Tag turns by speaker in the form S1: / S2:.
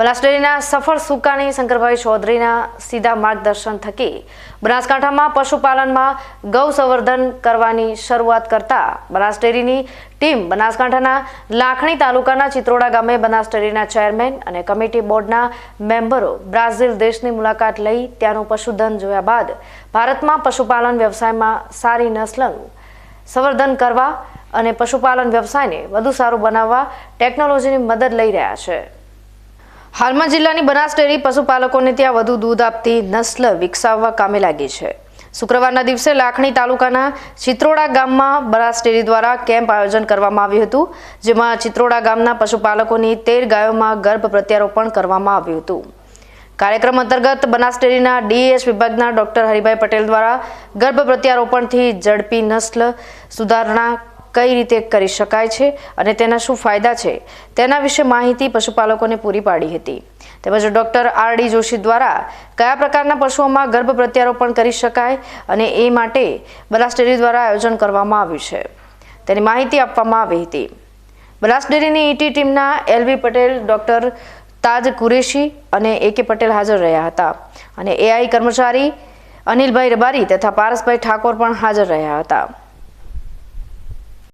S1: બનાસડેરીના સફળ સુકાની શંકરભાઈ ચૌધરીના સીધા માર્ગદર્શન થકી બનાસકાંઠામાં પશુપાલનમાં ગૌ સંવર્ધન કરવાની શરૂઆત કરતા બનાસડેરીની ટીમ બનાસકાંઠાના લાખણી તાલુકાના ચિત્રોડા ગામે બનાસડેરીના ચેરમેન અને કમિટી બોર્ડના મેમ્બરો બ્રાઝિલ દેશની મુલાકાત લઈ ત્યાંનું પશુધન જોયા બાદ ભારતમાં પશુપાલન વ્યવસાયમાં સારી નસ્લનું સંવર્ધન કરવા અને પશુપાલન વ્યવસાયને વધુ સારું બનાવવા ટેકનોલોજીની મદદ લઈ રહ્યા છે. હાલમાં જિલ્લાની બનાસ ડેરી પશુપાલકોને ત્યાં વધુ દૂધ આપતી નસ્લ વિકસાવવા કામે લાગી છે. શુક્રવારના દિવસે લાખણી તાલુકાના ચિત્રોડા ગામમાં બનાસ ડેરી દ્વારા કેમ્પ આયોજન કરવામાં આવ્યું હતું, જેમાં ચિત્રોડા ગામના પશુપાલકોની તેર ગાયોમાં ગર્ભ પ્રત્યારોપણ કરવામાં આવ્યું હતું. કાર્યક્રમ અંતર્ગત બનાસ ડેરીના ડીએસ વિભાગના ડોક્ટર હરિભાઈ પટેલ દ્વારા ગર્ભ પ્રત્યારોપણથી ઝડપી નસ્લ સુધારણા કઈ રીતે કરી શકાય છે અને તેના શું ફાયદા છે, તેના વિશે માહિતી પશુપાલકોને પૂરી પાડી હતી. તેમજ ડોક્ટર આર ડી જોશી દ્વારા કયા પ્રકારના પશુઓમાં ગર્ભ પ્રત્યારોપણ કરી શકાય અને એ માટે બનાસ ડેરી દ્વારા આયોજન કરવામાં આવ્યું છે. તેની માહિતી આપવામાં આવી હતી. બનાસ ડેરીની ઈટી ટીમના એલવી પટેલ, ડોક્ટર તાજ કુરેશી અને એ કે પટેલ હાજર રહ્યા હતા અને એઆઈ કર્મચારી અનિલભાઈ રબારી તથા પારસભાઈ ઠાકોર પણ હાજર રહ્યા હતા.